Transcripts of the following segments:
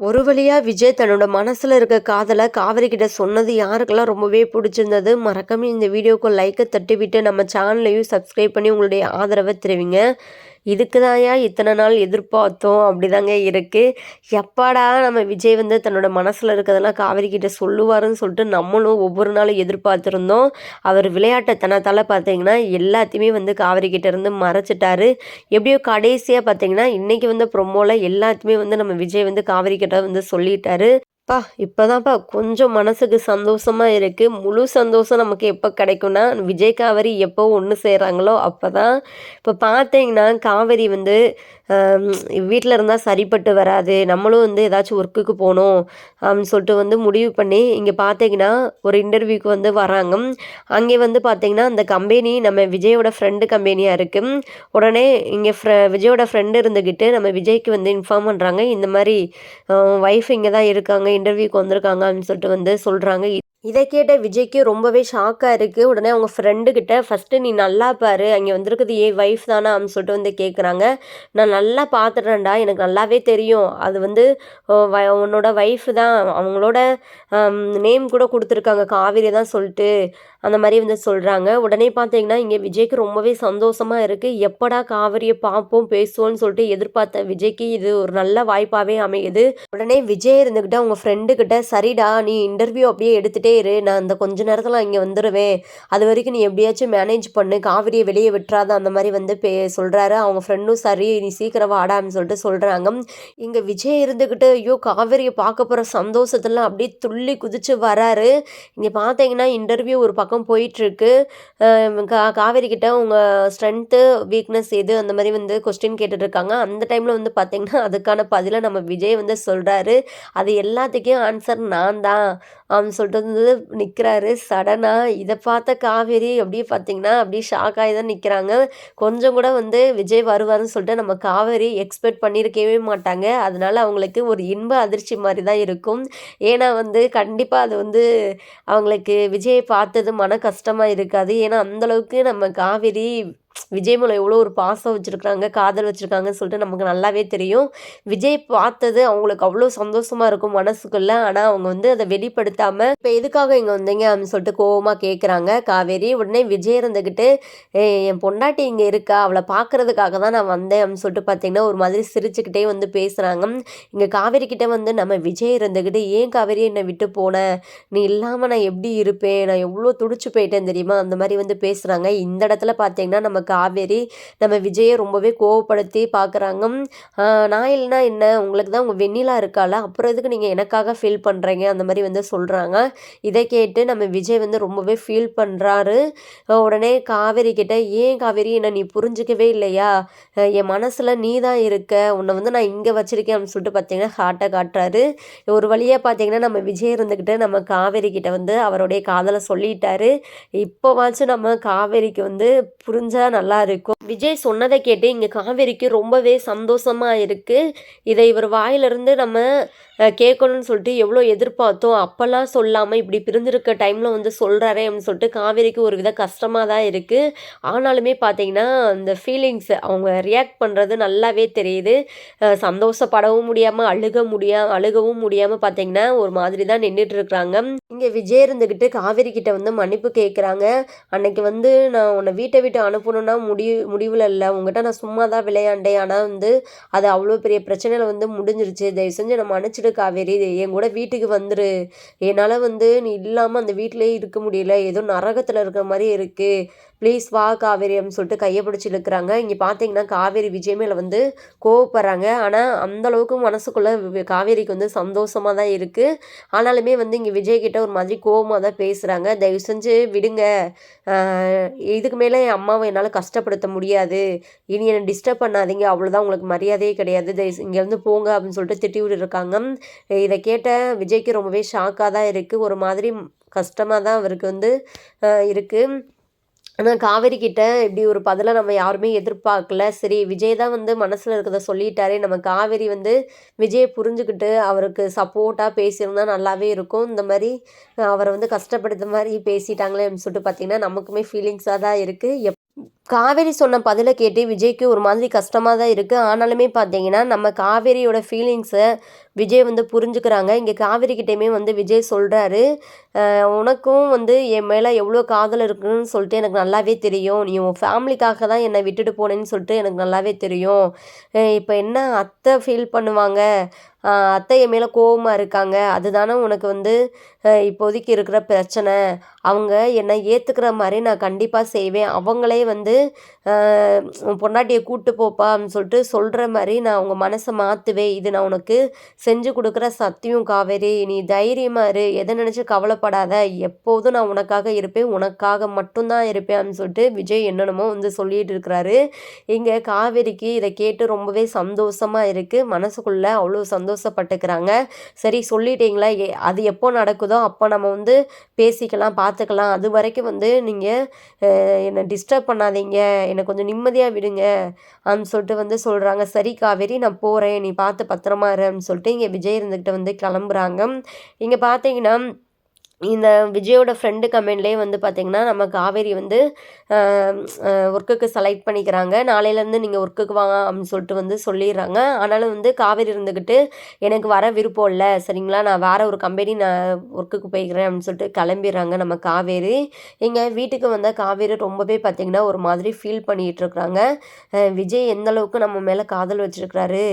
ஒரு வழியாக விஜய் தன்னோட மனசில் இருக்க காதலை காவேரி கிட்ட சொன்னது யாருக்கெல்லாம் ரொம்பவே பிடிச்சிருந்தது மறக்காம இந்த வீடியோக்கு லைக்கை தட்டி விட்டு நம்ம சேனலையும் சப்ஸ்கிரைப் பண்ணி உங்களுடைய ஆதரவை தெரிவிங்க. இதுக்கு தான்யா இத்தனை நாள் எதிர்பார்த்தோம். அப்படிதாங்க இருக்குது எப்பாடா நம்ம விஜய் வந்து தன்னோட மனசில் இருக்கிறதெல்லாம் காவேரி கிட்ட சொல்லுவாருன்னு சொல்லிட்டு நம்மளும் ஒவ்வொரு நாளும் எதிர்பார்த்துருந்தோம். அவர் விளையாட்டுத்தனத்தால் பார்த்தீங்கன்னா எல்லாத்தையுமே வந்து காவேரி கிட்ட இருந்து மறைச்சிட்டாரு. எப்படியோ கடைசியாக பார்த்தீங்கன்னா இன்றைக்கி வந்து ப்ரொமோவில் எல்லாத்தையுமே வந்து நம்ம விஜய் வந்து காவேரி கிட்ட வந்து சொல்லிட்டாரு. அப்பா இப்போதான்ப்பா. கொஞ்சம் மனசுக்கு சந்தோஷமாக இருக்குது முழு சந்தோஷம் நமக்கு எப்போ கிடைக்கும்னா விஜய் காவேரி எப்போ ஒன்று செய்கிறாங்களோ அப்போ தான் இப்போ பார்த்தீங்கன்னா காவேரி வந்து வீட்டில் இருந்தால் சரிப்பட்டு வராது. நம்மளும் வந்து ஏதாச்சும் ஒர்க்குக்கு போகணும் அப்படின்னு சொல்லிட்டு வந்து முடிவு பண்ணி இங்கே பார்த்தீங்கன்னா ஒரு இன்டர்வியூக்கு வந்து வராங்க. அங்கே வந்து பார்த்தீங்கன்னா அந்த கம்பெனி நம்ம விஜயோட ஃப்ரெண்டு கம்பெனியாக இருக்குது உடனே இங்கே ஃப்ர விஜயோட ஃப்ரெண்டு இருந்துக்கிட்டு நம்ம விஜய்க்கு வந்து இன்ஃபார்ம் பண்ணுறாங்க இந்த மாதிரி ஒய்ஃப் இங்கே தான் இருக்காங்க. இன்டர்வியூக்கு வந்திருக்காங்க அப்படின்னு சொல்லிட்டு வந்து சொல்கிறாங்க இதை கேட்ட விஜய்க்கு ரொம்பவே ஷாக்காக இருக்குது உடனே அவங்க ஃப்ரெண்டுக்கிட்ட ஃபஸ்ட்டு நீ நல்லா பாரு. அங்கே வந்திருக்குது ஏ ஒய்ஃப் தானா அப்படின்னு சொல்லிட்டு வந்து கேட்குறாங்க நான் நல்லா பார்த்துட்றேன்டா எனக்கு நல்லாவே தெரியும். அது வந்து உன்னோட ஒய்ஃப் தான். அவங்களோட நேம் கூட கொடுத்துருக்காங்க. காவேரி தான் சொல்லிட்டு அந்த மாதிரி வந்து சொல்கிறாங்க உடனே பார்த்தீங்கன்னா இங்கே விஜய்க்கு ரொம்பவே சந்தோஷமாக இருக்குது எப்படா காவிரியை பார்ப்போம் பேசுவோம்னு சொல்லிட்டு எதிர்பார்த்த விஜய்க்கு இது ஒரு நல்ல வாய்ப்பாகவே அமையுது. உடனே விஜய் இருந்துக்கிட்ட அவங்க ஃப்ரெண்டுக்கிட்ட சரிடா நீ இன்டர்வியூ அப்படியே எடுத்துகிட்டே இரு நான் இந்த கொஞ்ச நேரத்தில் இங்கே வந்துடுவேன் அது வரைக்கும் நீ எப்படியாச்சும் மேனேஜ் பண்ணு. காவிரியை வெளியே விட்டுறாத அந்த மாதிரி வந்து பே சொல்கிறாரு அவங்க ஃப்ரெண்டும் சரி நீ சீக்கிரம் வாடான்னு சொல்லிட்டு சொல்கிறாங்க இங்கே விஜய் இருந்துக்கிட்டு ஐயோ காவிரியை பார்க்க போகிற சந்தோஷத்துல அப்படியே துள்ளி குதிச்சு வராரு. இங்கே பார்த்தீங்கன்னா இன்டர்வியூ ஒரு பக்கம் போயிட்டுருக்கு. கா காவேரி கிட்ட உங்கள் ஸ்ட்ரென்த்து வீக்னஸ் எது அந்த மாதிரி வந்து கொஸ்டின் கேட்டுட்ருக்காங்க அந்த டைமில் வந்து பார்த்தீங்கன்னா அதுக்கான பதிலை நம்ம விஜய் வந்து சொல்கிறாரு அது எல்லாத்துக்கும் ஆன்சர் நான் தான். அப்படின்னு சொல்லிட்டு வந்து நிற்கிறாரு சடனாக இதை பார்த்த காவேரி அப்படியே பார்த்திங்கன்னா அப்படியே ஷாக் ஆகி தான் நிற்கிறாங்க கொஞ்சம் கூட வந்து விஜய் வருவார்னு சொல்லிட்டு நம்ம காவேரி எக்ஸ்பெக்ட் பண்ணியிருக்கவே மாட்டாங்க. அதனால அவங்களுக்கு ஒரு இன்ப அதிர்ச்சி மாதிரி தான் இருக்கும். ஏன்னா வந்து கண்டிப்பாக அது வந்து அவங்களுக்கு விஜயை பார்த்தது மன கஷ்டமாக இருக்காது. ஏன்னா அந்தளவுக்கு நம்ம காவேரி விஜய் மேலே எவ்வளோ ஒரு பாசம் வச்சுருக்காங்க காதல் வச்சுருக்காங்கன்னு சொல்லிட்டு நமக்கு நல்லாவே தெரியும். விஜய் பார்த்தது அவங்களுக்கு அவ்வளோ சந்தோஷமாக இருக்கும் மனசுக்குள்ளே. ஆனால் அவங்க வந்து அதை வெளிப்படுத்தாமல் இப்போ எதுக்காக இங்கே வந்தீங்க? அப்படின்னு சொல்லிட்டு கோவமாக கேட்குறாங்க காவேரி உடனே விஜய் இருந்துக்கிட்டு என் பொண்டாட்டி இங்கே இருக்கா? அவளை பார்க்குறதுக்காக தான் நான் வந்தேன். அப்படின்னு சொல்லிட்டு பார்த்தீங்கன்னா ஒரு மாதிரி சிரிச்சுக்கிட்டே வந்து பேசுகிறாங்க இங்கே காவேரி கிட்டே வந்து நம்ம விஜய் இருந்துக்கிட்டு ஏன் காவேரி என்னை விட்டு போனேன் நீ இல்லாமல் நான் எப்படி இருப்பேன்? நான் எவ்வளோ துடிச்சு போயிட்டேன் தெரியுமா? அந்த மாதிரி வந்து பேசுகிறாங்க இந்த இடத்துல பார்த்தீங்கன்னா நம்ம காவேரி நம்ம விஜயை ரொம்பவே கோவப்படுத்தி பார்க்குறாங்க. நான் இல்லைனா என்ன? உங்களுக்கு தான் உங்கள் வெண்ணிலா இருக்கால அப்புறம் எதுக்கு நீங்கள் எனக்காக ஃபீல் பண்ணுறீங்க அந்த மாதிரி வந்து சொல்கிறாங்க இதை கேட்டு நம்ம விஜய் வந்து ரொம்பவே ஃபீல் பண்ணுறாரு உடனே காவேரி கிட்ட ஏன் காவேரி? என்ன நீ புரிஞ்சிக்கவே இல்லையா? என் மனசில் நீ தான் இருக்க. உன்னை வந்து நான் இங்கே வச்சுருக்கேன். அப்படின்னு சொல்லிட்டு பார்த்தீங்கன்னா ஹார்ட்டை காட்டுறாரு. ஒரு வழியாக பார்த்தீங்கன்னா நம்ம விஜய் இருந்துக்கிட்டு நம்ம காவேரி கிட்ட வந்து அவருடைய காதலை சொல்லிட்டாரு. இப்போவாச்சும் நம்ம காவேரிக்கு வந்து புரிஞ்சால் நல்லா இருக்கும் விஜய் சொன்னதை கேட்டு இங்கே காவேரிக்கு ரொம்பவே சந்தோஷமாக இருக்குது இதை இவர் வாயிலிருந்து நம்ம கேட்கணும்னு சொல்லிட்டு எவ்வளோ எதிர்பார்த்தோம். அப்போல்லாம் சொல்லாமல் இப்படி பிரிஞ்சிருக்க டைமில் வந்து சொல்கிறாரே அப்படின்னு சொல்லிட்டு காவேரிக்கு ஒரு வித கஷ்டமாக தான் இருக்குது ஆனாலுமே பார்த்தீங்கன்னா அந்த ஃபீலிங்ஸ் அவங்க ரியாக்ட் பண்ணுறது நல்லாவே தெரியுது. சந்தோஷப்படவும் முடியாமல் அழுக முடியாம அழுகவும் முடியாமல் பார்த்தீங்கன்னா ஒரு மாதிரி தான் நின்றுட்டுருக்குறாங்க இங்கே விஜய் இருந்துக்கிட்டு காவேரி கிட்ட வந்து மன்னிப்பு கேட்குறாங்க அன்னைக்கு வந்து நான் உன்னை வீட்டை விட்டு அனுப்பணும்னா முடிவு முடிவில் இல்லை. உங்கள்கிட்ட நான் சும்மா தான் விளையாண்டேன். ஆனால் வந்து அது அவ்வளோ பெரிய பிரச்சனையில் வந்து முடிஞ்சிருச்சு. தயவு செஞ்சு நம்ம அனுப்பிச்சிட்டு காவேரி. என் கூட வீட்டுக்கு வந்துரு. என்னால் வந்து நீ இல்லாமல் அந்த வீட்டிலே இருக்க முடியல. ஏதோ நரகத்தில் இருக்கிற மாதிரி இருக்குது ப்ளீஸ் வா காவேரி அப்படின்னு சொல்லிட்டு கையை பிடிச்சி இழுக்கிறாங்க. இங்கே பார்த்தீங்கன்னா காவேரி விஜய் மேலே வந்து கோவப்படுறாங்க. ஆனால் அந்தளவுக்கு மனசுக்குள்ளே காவேரிக்கு வந்து சந்தோஷமாக தான் இருக்குது ஆனாலுமே வந்து இங்கே விஜய் கிட்ட ஒரு மாதிரி கோவமாக தான் பேசுகிறாங்க தயவு செஞ்சு விடுங்க. இதுக்கு மேலே என் அம்மாவை என்னால் கஷ்டப்படுத்த முடியாது. இனி என்னை டிஸ்டர்ப் பண்ணாதீங்க. அவ்வளோதான் உங்களுக்கு மரியாதையே கிடையாது. இங்கேருந்து போங்க அப்படின்னு சொல்லிட்டு திட்டி விட்டுருக்காங்க. இதை கேட்ட விஜய்க்கு ரொம்பவே ஷாக்காக தான் இருக்குது ஒரு மாதிரி கஷ்டமாக தான் அவருக்கு வந்து இருக்குது ஆனால் காவேரி கிட்ட இப்படி ஒரு பதிலை நம்ம யாருமே எதிர்பார்க்கல. சரி விஜய் தான் வந்து மனசில் இருக்கிறத சொல்லிட்டாரே. நம்ம காவேரி வந்து விஜயை புரிஞ்சுக்கிட்டு அவருக்கு சப்போர்ட்டாக பேசியிருந்தா நல்லாவே இருக்கும். இந்த மாதிரி அவரை வந்து கஷ்டப்படுத்த மாதிரி பேசிட்டாங்களே அப்படின்னு சொல்லிட்டு பார்த்தீங்கன்னா நமக்குமே ஃபீலிங்ஸாக தான் இருக்குது எப் காவேரி சொன்ன பதிலை கேட்டு விஜய்க்கு ஒரு மாதிரி கஷ்டமாக தான் இருக்குது ஆனாலுமே பார்த்தீங்கன்னா நம்ம காவேரியோட ஃபீலிங்ஸை விஜய் வந்து புரிஞ்சுக்கிறாங்க. இங்கே காவேரி கிட்டேயுமே வந்து விஜய் சொல்கிறாரு உனக்கும் வந்து என் மேலே எவ்வளோ காதல் இருக்குன்னு சொல்லிட்டு எனக்கு நல்லாவே தெரியும். நீ உன் ஃபேமிலிக்காக தான் என்னை விட்டுட்டு போனேன்னு சொல்லிட்டு எனக்கு நல்லாவே தெரியும். இப்போ என்ன அத்தை ஃபீல் பண்ணுவாங்க? அத்தை என் மேலே கோவமாக இருக்காங்க. அதுதானே உனக்கு வந்து இப்போதைக்கு இருக்கிற பிரச்சனை. அவங்க என்னை ஏற்றுக்கிற மாதிரி நான் கண்டிப்பாக செய்வேன். அவங்களே வந்து பொண்டாட்டியை கூப்பிட்டு போப்பா அப்படின்னு சொல்லிட்டு சொல்கிற மாதிரி நான் அவங்க மனசை மாற்றுவேன் இது நான் உனக்கு செஞ்சு கொடுக்குற சத்தியம் காவேரி. நீ தைரியமாக இரு. எதை நினச்சி கவலைப்படாத. எப்போதும் நான் உனக்காக இருப்பேன். உனக்காக மட்டும்தான் இருப்பேன் அப்படின்னு சொல்லிட்டு விஜய் என்னென்னமோ வந்து சொல்லிட்டு இருக்கிறாரு. இங்கே காவேரிக்கு இதை கேட்டு ரொம்பவே சந்தோஷமாக இருக்குது மனசுக்குள்ளே அவ்வளோ சந்தோஷப்பட்டுக்கிறாங்க. சரி சொல்லிட்டீங்களா. அது எப்போ நடக்குதோ அப்போ நம்ம வந்து பேசிக்கலாம் பார்த்துக்கலாம். அது வரைக்கும் வந்து நீங்கள் என்னை டிஸ்டர்ப் பண்ணாதீங்க. என்னை கொஞ்சம் நிம்மதியாக விடுங்க. அப்படின்னு சொல்லிட்டு வந்து சொல்கிறாங்க சரி காவேரி நான் போகிறேன் நீ பார்த்து பத்திரமா இரு அப்படின்னு சொல்லிட்டு இங்கே விஜய் இருந்துக்கிட்ட வந்து கிளம்புறாங்க. இங்கே பார்த்தீங்கன்னா இந்த விஜயோட ஃப்ரெண்டு கமெண்ட்லேயே வந்து பார்த்திங்கன்னா நம்ம காவேரி வந்து ஒர்க்குக்கு செலக்ட் பண்ணிக்கிறாங்க. நாளையிலேருந்து நீங்கள் ஒர்க்குக்கு வாங்க அப்படின்னு சொல்லிட்டு வந்து சொல்லிடுறாங்க. ஆனாலும் வந்து காவேரி இருந்துக்கிட்டு எனக்கு வர விருப்பம் இல்லை. சரிங்களா? நான் வேறு ஒரு கம்பெனி நான் ஒர்க்குக்கு போய்க்கிறேன் அப்படின்னு சொல்லிட்டு கிளம்பிடுறாங்க நம்ம காவேரி. இங்கே வீட்டுக்கு வந்த காவேரி ரொம்பவே பார்த்திங்கன்னா ஒரு மாதிரி ஃபீல் பண்ணிகிட்டு இருக்கிறாங்க விஜய் எந்தளவுக்கு நம்ம மேலே காதல் வச்சுருக்கிறாரு?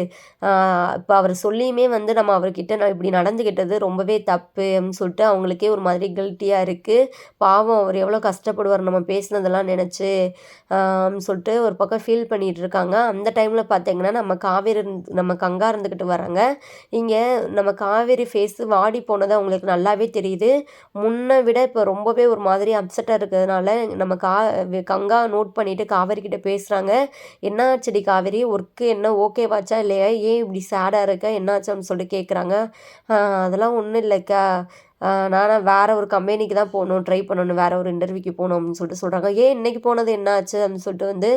இப்போ அவர் சொல்லியுமே வந்து நம்ம அவர்கிட்ட நான் இப்படி நடந்துக்கிட்டது ரொம்பவே தப்பு அப்படின்னு சொல்லிட்டு அவங்களுக்கே ஒரு மாதிரி கில்ட்டியாக இருக்குது பாவம் அவர் எவ்வளோ கஷ்டப்படுவார் நம்ம பேசினதெல்லாம் நினச்சி சொல்லிட்டு ஒரு பக்கம் ஃபீல் பண்ணிகிட்டு இருக்காங்க. அந்த டைமில் பார்த்தீங்கன்னா நம்ம காவேரி நம்ம கங்கா இருந்துக்கிட்டு வராங்க. இங்கே நம்ம காவேரி ஃபேஸு வாடி போனது அவங்களுக்கு நல்லாவே தெரியுது. முன்னை விட இப்போ ரொம்பவே ஒரு மாதிரி அப்செட்டாக இருக்கிறதுனால நம்ம கா கங்கா நோட் பண்ணிவிட்டு காவேரி கிட்டே பேசுகிறாங்க என்ன ஆச்சுடி காவேரி? ஒர்க்கு என்ன ஓகேவாச்சா இல்லையா? ஏன் இப்படி சேடாக இருக்க? அப்படின்னு சொல்லிட்டு கேட்குறாங்க அதெல்லாம் ஒன்றும் இல்லைக்கா. நானும் வேறு ஒரு கம்பெனிக்கு தான் போகணும் ட்ரை பண்ணணும் வேறு ஒரு இன்டர்வியூக்கு போகணும் அப்படின்னு சொல்லிட்டு சொல்கிறாங்க ஏன் இன்றைக்கி போனது என்ன ஆச்சு அப்படின்னு சொல்லிட்டு வந்து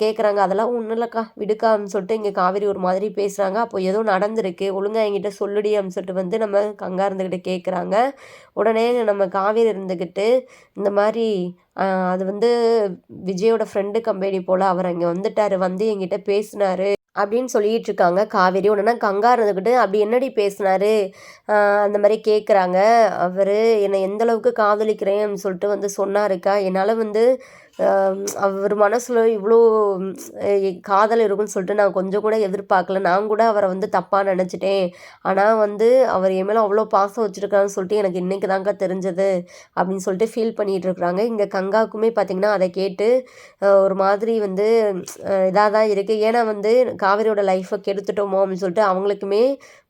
கேட்குறாங்க அதெல்லாம் ஒன்றும் இல்லைக்கா விடுக்கா அப்படின்னு சொல்லிட்டு இங்கே காவேரி ஒரு மாதிரி பேசுகிறாங்க அப்போ ஏதோ நடந்திருக்கு ஒழுங்காக என்கிட்ட சொல்லுடி அப்படின்னு சொல்லிட்டு வந்து நம்ம கங்கா இருந்துக்கிட்டு கேட்குறாங்க உடனே நம்ம காவேரி இருந்துக்கிட்டு இந்த மாதிரி அது வந்து விஜயோட ஃப்ரெண்டு கம்பெனி போல் அவர் அங்கே வந்துட்டார் வந்து என்கிட்ட பேசினார். அப்படின்னு சொல்லிகிட்டு இருக்காங்க காவேரி உடனே கங்கா இருந்துக்கிட்டு அப்படி என்னடி பேசினாரு? அந்த மாதிரி கேட்குறாங்க அவர் என்னை எந்தளவுக்கு காதலிக்கிறேன் சொல்லிட்டு வந்து சொன்னாருக்கா? என்னால் வந்து அவர் மனசில் இவ்வளோ காதல் இருக்கும்னு சொல்லிட்டு நான் கொஞ்சம் கூட எதிர்பார்க்கல. நான் கூட அவரை வந்து தப்பாக நினச்சிட்டேன். ஆனால் வந்து அவர் என் மேலே அவ்வளோ பாசம் வச்சுருக்கான்னு சொல்லிட்டு எனக்கு இன்றைக்கி தாங்க தெரிஞ்சது அப்படின்னு சொல்லிட்டு ஃபீல் பண்ணிகிட்டு இருக்கிறாங்க. இங்கே கங்காவுக்குமே பார்த்திங்கன்னா அதை கேட்டு ஒரு மாதிரி வந்து இதாக தான் இருக்குது ஏன்னா வந்து காவிரியோட லைஃப்பை கெடுத்துட்டோமோ அப்படின்னு சொல்லிட்டு அவங்களுக்குமே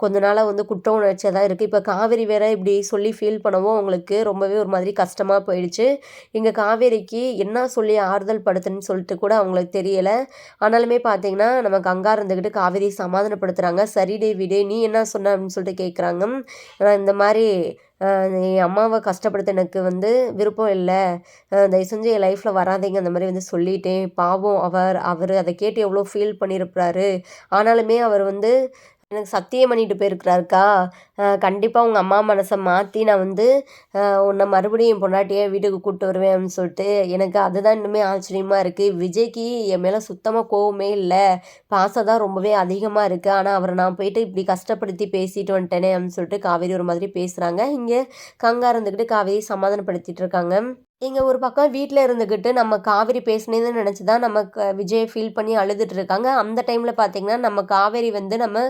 கொஞ்ச நாளாக வந்து குற்ற உணர்ச்சியாக தான் இருக்குது இப்போ காவேரி வேற இப்படி சொல்லி ஃபீல் பண்ணவும் அவங்களுக்கு ரொம்பவே ஒரு மாதிரி கஷ்டமாக போயிடுச்சு. இங்கே காவேரிக்கு என்ன சொல்லி ஆறுதல் படுத்துன்னு சொல்லிட்டு கூட அவங்களுக்கு தெரியலை. ஆனாலுமே பார்த்தீங்கன்னா நம்ம கங்கா இருந்துக்கிட்டு காவேரி சமாதானப்படுத்துகிறாங்க சரிடே விடே நீ என்ன சொன்ன அப்படின்னு சொல்லிட்டு கேட்குறாங்க இந்த மாதிரி என் அம்மாவை கஷ்டப்படுத்த எனக்கு வந்து விருப்பம் இல்லை. தயவு செஞ்சு என் லைஃப்பில் வராதீங்க. அந்த மாதிரி வந்து சொல்லிட்டேன். பாவம் அவர் அவர் அதை கேட்டு எவ்வளோ ஃபீல் பண்ணியிருப்பாரு. ஆனாலுமே அவர் வந்து எனக்கு சத்தியம் பண்ணிட்டு போயிருக்கிறாருக்கா? கண்டிப்பாக உங்கள் அம்மா மனசை மாற்றி நான் வந்து உன்னை மறுபடியும் என் பொண்டாட்டியை வீட்டுக்கு கூப்பிட்டு வருவேன் அப்படின்னு சொல்லிட்டு எனக்கு அதுதான் இன்னுமே ஆச்சரியமாக இருக்குது விஜய்க்கு என் மேலே சுத்தமாக கோவமே இல்லை. பாசம் தான் ரொம்பவே அதிகமாக இருக்குது ஆனால் அவரை நான் போயிட்டு இப்படி கஷ்டப்படுத்தி பேசிட்டு வந்துட்டேனே அப்படின்னு சொல்லிட்டு காவேரி ஒரு மாதிரி பேசுகிறாங்க இங்கே கங்கா இருந்துக்கிட்டு காவேரி சமாதானப்படுத்திட்டு இருக்காங்க. இங்கே ஒரு பக்கம் வீட்டில் இருந்துக்கிட்டு நம்ம காவேரி பேசினேன்னு நினச்சி தான் நமக்கு விஜய் ஃபீல் பண்ணி அழுதுட்டு இருக்காங்க அந்த டைமில் பார்த்தீங்கன்னா நம்ம காவேரி வந்து நம்ம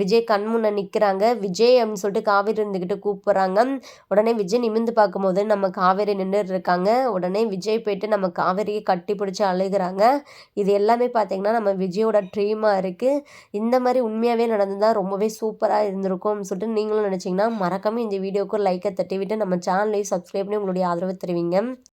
விஜய் கண் முன்னே நிற்கிறாங்க விஜய் அப்படின்னு சொல்லிட்டு காவேரி இருந்துக்கிட்டு கூப்பிட்றாங்க உடனே விஜய் நிமிந்து பார்க்கும்போது நம்ம காவேரி நின்றுட்டு இருக்காங்க உடனே விஜய் போயிட்டு நம்ம காவேரியை கட்டி பிடிச்சி அழுகிறாங்க. இது எல்லாமே பார்த்தீங்கன்னா நம்ம விஜயோட ட்ரீமாக இருக்குது இந்த மாதிரி உண்மையாகவே நடந்ததால் ரொம்பவே சூப்பராக இருந்திருக்கும்னு சொல்லிட்டு நீங்களும் நினச்சிங்கன்னா மறக்காமல் இந்த வீடியோக்கு லைக்கை தட்டி விட்டு நம்ம சேனலையும் சப்ஸ்கிரைப் பண்ணி உங்களுடைய ஆதரவு தருவீங்க.